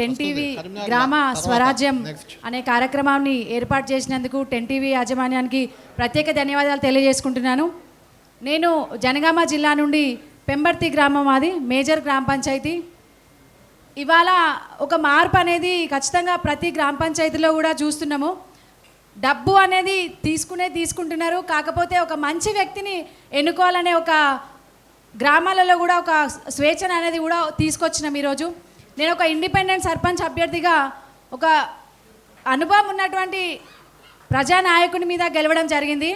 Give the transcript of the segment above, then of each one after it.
Ten TV గ్రామ స్వరాజ్యం అనే కార్యక్రమాన్ని ఏర్పాటు చేసినందుకు టెన్ టీవీ యాజమాన్యానికి ప్రత్యేక ధన్యవాదాలు తెలియజేసుకుంటున్నాను. నేను జనగామ జిల్లా నుండి పెంబర్తి గ్రామం అది మేజర్ గ్రామ పంచాయతీ. ఇవాళ ఒక మార్పు అనేది ఖచ్చితంగా ప్రతి గ్రామ పంచాయతీలో కూడా చూస్తున్నాము. డబ్బు అనేది తీసుకునే తీసుకుంటున్నారు. కాకపోతే ఒక మంచి వ్యక్తిని ఎన్నుకోవాలనే ఒక గ్రామాలలో కూడా ఒక స్వేచ్ఛన అనేది కూడా తీసుకొచ్చినాం ఈరోజు. నేను ఒక ఇండిపెండెంట్ సర్పంచ్ అభ్యర్థిగా ఒక అనుభవం ఉన్నటువంటి ప్రజానాయకుని మీద గెలవడం జరిగింది.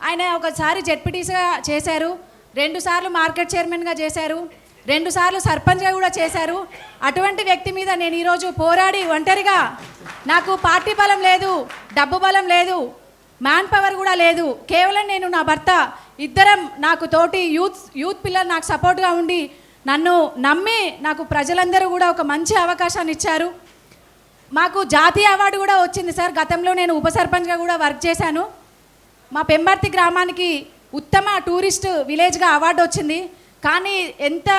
ఆయన ఒకసారి జెడ్పీటీసీగా చేశారు. రెండుసార్లు మార్కెట్ చైర్మన్గా చేశారు. రెండుసార్లు సర్పంచ్గా కూడా చేశారు. అటువంటి వ్యక్తి మీద నేను ఈరోజు పోరాడి ఒంటరిగా నాకు పార్టీ బలం లేదు డబ్బు బలం లేదు మ్యాన్ పవర్ కూడా లేదు. కేవలం నేను నా భర్త ఇద్దరం నాకు తోటి యూత్ యూత్ పిల్లలు నాకు సపోర్ట్గా ఉండి నన్ను నమ్మి నాకు ప్రజలందరూ కూడా ఒక మంచి అవకాశాన్ని ఇచ్చారు. మాకు జాతీయ అవార్డు కూడా వచ్చింది సార్. గతంలో నేను ఉప సర్పంచ్గా కూడా వర్క్ చేశాను. మా పెంబర్తి గ్రామానికి ఉత్తమ టూరిస్ట్ విలేజ్గా అవార్డు వచ్చింది. కానీ ఎంత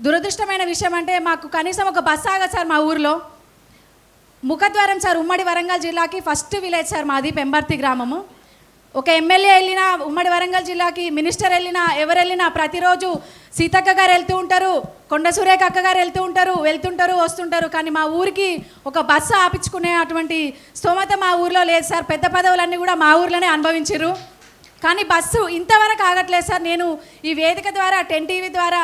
దురదృష్టమైన విషయం అంటే మాకు కనీసం ఒక బస్సు ఆగదు సార్ మా ఊర్లో. ముఖద్వారం సార్ ఉమ్మడి వరంగల్ జిల్లాకి ఫస్ట్ విలేజ్ సార్ మాది పెంబర్తి గ్రామము. ఒక ఎమ్మెల్యే వెళ్ళినా ఉమ్మడి వరంగల్ జిల్లాకి మినిస్టర్ వెళ్ళినా ఎవరు వెళ్ళినా ప్రతిరోజు సీతక్క గారు వెళ్తూ ఉంటారు కొండ సురేఖ అక్క గారు వెళ్తూ ఉంటారు వెళ్తుంటారు వస్తుంటారు. కానీ మా ఊరికి ఒక బస్సు ఆపించుకునే అటువంటి స్తోమత మా ఊర్లో లేదు సార్. పెద్ద పదవులన్నీ కూడా మా ఊర్లోనే అనుభవించారు కానీ బస్సు ఇంతవరకు ఆగట్లేదు సార్. నేను ఈ వేదిక ద్వారా టెన్ టీవీ ద్వారా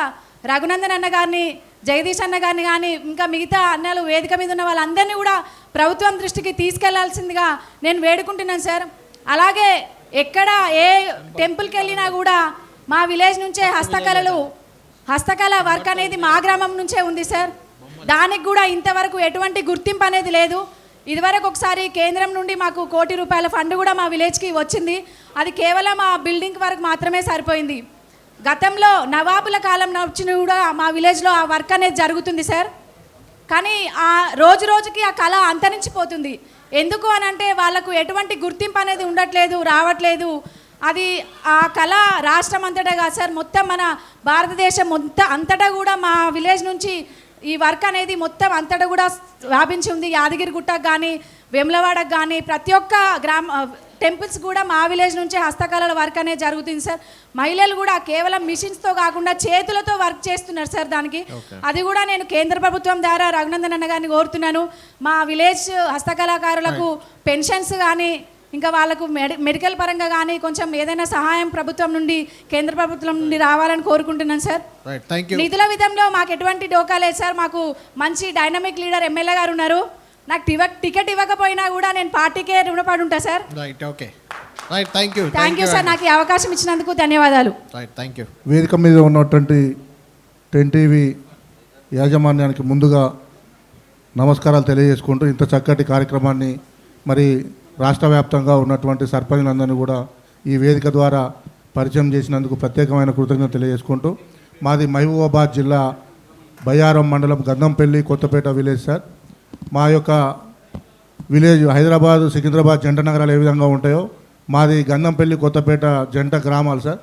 రఘునందన్ అన్న గారిని జగదీష్ అన్న గారిని కానీ ఇంకా మిగతా అన్నలు వేదిక మీద ఉన్న వాళ్ళందరినీ కూడా ప్రభుత్వం దృష్టికి తీసుకెళ్ళాల్సిందిగా నేను వేడుకుంటున్నాను సార్. అలాగే ఎక్కడ ఏ టెంపుల్కి వెళ్ళినా కూడా మా విలేజ్ నుంచే హస్తకళలు హస్తకళ వర్క్ అనేది మా గ్రామం నుంచే ఉంది సార్. దానికి కూడా ఇంతవరకు ఎటువంటి గుర్తింపు అనేది లేదు. ఇదివరకు ఒకసారి కేంద్రం నుండి మాకు కోటి రూపాయల ఫండ్ కూడా మా విలేజ్కి వచ్చింది. అది కేవలం ఆ బిల్డింగ్ వరకు మాత్రమే సరిపోయింది. గతంలో నవాబుల కాలం వచ్చిన కూడా మా విలేజ్లో ఆ వర్క్ అనేది జరుగుతుంది సార్. కానీ ఆ రోజు రోజుకి ఆ కళ అంతరించిపోతుంది. ఎందుకు అని అంటే వాళ్ళకు ఎటువంటి గుర్తింపు అనేది ఉండట్లేదు రావట్లేదు. అది ఆ కళ రాష్ట్రం అంతటా కాదు సార్. మొత్తం మన భారతదేశం మొత్తం అంతటా కూడా మా విలేజ్ నుంచి ఈ వర్క్ అనేది మొత్తం అంతటా కూడా వ్యాపించి ఉంది. యాదగిరిగుట్టకు కానీ వెమ్లవాడకు కానీ ప్రతి ఒక్క గ్రామ టెంపుల్స్ కూడా మా విలేజ్ నుంచే హస్తకళల వర్క్ అనేది జరుగుతుంది సార్. మహిళలు కూడా కేవలం మిషన్స్తో కాకుండా చేతులతో వర్క్ చేస్తున్నారు సార్ దానికి. అది కూడా నేను కేంద్ర ప్రభుత్వం ద్వారా రఘునందన్ అన్న గారిని కోరుతున్నాను. మా విలేజ్ హస్తకళాకారులకు పెన్షన్స్ కానీ ఇంకా వాళ్ళకు మెడి మెడికల్ పరంగా కానీ కొంచెం ఏదైనా సహాయం ప్రభుత్వం నుండి కేంద్ర ప్రభుత్వం నుండి రావాలని కోరుకుంటున్నాను సార్. నిధుల విధంలో మాకు ఎటువంటి డోకా లేదు సార్. మాకు మంచి డైనమిక్ లీడర్ ఎమ్మెల్యే గారు ఉన్నారు. నాకు టికెట్ ఇవ్వకపోయినా కూడా నేను పార్టీకే రుణపడి ఉంటా sir right okay right thank you thank you sir నాకు ఈ అవకాశం ఇచ్చినందుకు ధన్యవాదాలు. రైట్ థ్యాంక్ యూ వేదిక మీద ఉన్నటువంటి టెన్ టీవీ యాజమాన్యానికి ముందుగా నమస్కారాలు తెలియజేసుకుంటూ ఇంత చక్కటి కార్యక్రమాన్ని మరి రాష్ట్ర వ్యాప్తంగా ఉన్నటువంటి సర్పంచులందరినీ కూడా ఈ వేదిక ద్వారా పరిచయం చేసినందుకు ప్రత్యేకమైన కృతజ్ఞత తెలియజేసుకుంటూ మాది మహబూబాబాద్ జిల్లా బయ్యారం మండలం గంధంపల్లి కొత్తపేట విలేజ్ సార్. మా యొక్క విలేజ్ హైదరాబాద్ సికింద్రాబాద్ జంట నగరాలు ఏ విధంగా ఉంటాయో మాది గంధంపల్లి కొత్తపేట జంట గ్రామాలు సార్.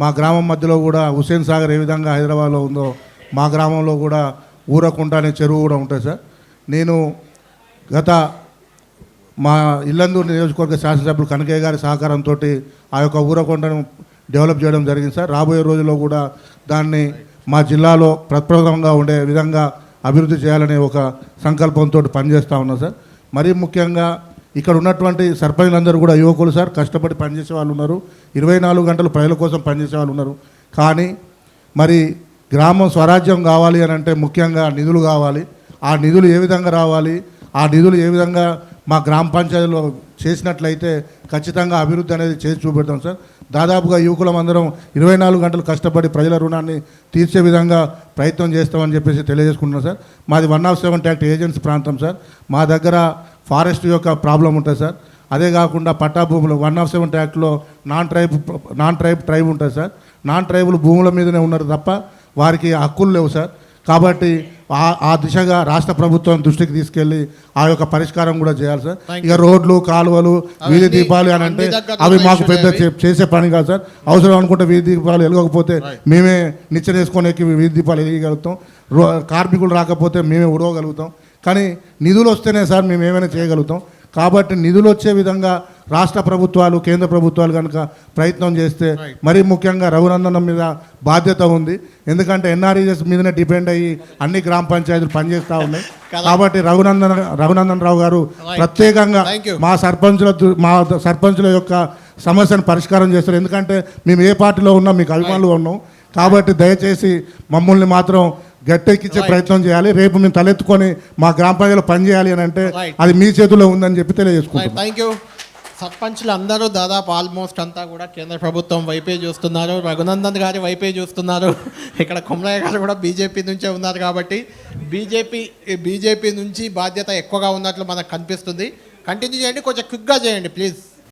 మా గ్రామం మధ్యలో కూడా హుస్సేన్ సాగర్ ఏ విధంగా హైదరాబాద్లో ఉందో మా గ్రామంలో కూడా ఊరకుంట అనే చెరువు కూడా ఉంటుంది సార్. నేను గత మా ఇల్లందూరు నియోజకవర్గ శాసనసభ్యులు కనకయ్య గారి సహకారంతో ఆ యొక్క ఊరకొండను డెవలప్ చేయడం జరిగింది సార్. రాబోయే రోజుల్లో కూడా దాన్ని మా జిల్లాలో ప్రప్రదంగా ఉండే విధంగా అభివృద్ధి చేయాలనే ఒక సంకల్పంతో పనిచేస్తూ ఉన్నాం సార్. మరీ ముఖ్యంగా ఇక్కడ ఉన్నటువంటి సర్పంచ్లందరూ కూడా యువకులు సార్ కష్టపడి పనిచేసే వాళ్ళు ఉన్నారు. ఇరవై నాలుగు గంటలు ప్రజల కోసం పనిచేసే వాళ్ళు ఉన్నారు. కానీ మరి గ్రామం స్వరాజ్యం కావాలి అని అంటే ముఖ్యంగా నిధులు కావాలి. ఆ నిధులు ఏ విధంగా రావాలి? ఆ నిధులు ఏ విధంగా మా గ్రామ పంచాయతీలో చేసినట్లయితే ఖచ్చితంగా అభివృద్ధి అనేది చేసి చూపెడతాం సార్. దాదాపుగా యువకులం అందరం ఇరవై నాలుగు గంటలు కష్టపడి ప్రజల రుణాన్ని తీర్చే విధంగా ప్రయత్నం చేస్తామని చెప్పేసి తెలియజేసుకుంటున్నాం సార్. మాది one of seventy act agency ప్రాంతం సార్. మా దగ్గర ఫారెస్ట్ యొక్క ప్రాబ్లం ఉంటుంది సార్. అదే కాకుండా పట్టా భూములు one of seventy ట్యాక్ట్లో non tribe non tribe tribe ఉంటుంది సార్. నాన్ ట్రైబుల్ భూముల మీదనే ఉన్నారు తప్ప వారికి హక్కులు లేవు సార్. కాబట్టి ఆ ఆ దిశగా రాష్ట్ర ప్రభుత్వం దృష్టికి తీసుకెళ్ళి ఆ యొక్క పరిష్కారం కూడా చేయాలి సార్. ఇక రోడ్లు కాలువలు వీధి దీపాలు అని అంటే అవి మాకు పెద్ద చేసే పని కాదు సార్. అవసరం అనుకుంటే వీధి దీపాలు వెలగకపోతే మేమే నిచ్చెన వేసుకొని ఎక్కి వీధి దీపాలు వెలిగలుగుతాం రో కార్మికులు రాకపోతే మేమే ఉడవగలుగుతాం. కానీ నిధులు వస్తేనే సార్ మేము ఏమైనా చేయగలుగుతాం. కాబట్టి నిధులు వచ్చే విధంగా రాష్ట్ర ప్రభుత్వాలు కేంద్ర ప్రభుత్వాలు కనుక ప్రయత్నం చేస్తే మరీ ముఖ్యంగా రఘునందనం మీద బాధ్యత ఉంది. ఎందుకంటే ఎన్ఆర్ఈఎస్ మీదనే డిపెండ్ అయ్యి అన్ని గ్రామ పంచాయతీలు పనిచేస్తూ ఉన్నాయి. కాబట్టి రఘునందన్ రఘునందన్ రావు గారు. ప్రత్యేకంగా. మా సర్పంచుల మా సర్పంచుల యొక్క సమస్యను పరిష్కారం చేస్తారు. ఎందుకంటే మేము ఏ పార్టీలో ఉన్నాం మీకు అభిమానులు ఉన్నాం. కాబట్టి దయచేసి మమ్మల్ని మాత్రం గట్టెక్కించే Right. ప్రయత్నం చేయాలి. రేపు మేము తలెత్తుకొని మా గ్రామ పంచాయతీలో పనిచేయాలి అని అంటే. అది మీ చేతిలో ఉందని చెప్పి తెలియజేసుకుంటున్నాం. థ్యాంక్ యూ సర్పంచ్లు అందరూ దాదాపు ఆల్మోస్ట్ అంతా కూడా కేంద్ర ప్రభుత్వం వైపే చూస్తున్నారు. రఘునందన్ గారి వైపే చూస్తున్నారు. ఇక్కడ కొమరయ్య గారు కూడా బీజేపీ నుంచే ఉన్నారు కాబట్టి బీజేపీ బీజేపీ నుంచి బాధ్యత ఎక్కువగా ఉన్నట్లు మనకు కనిపిస్తుంది. కంటిన్యూ చేయండి కొంచెం క్విక్గా చేయండి ప్లీజ్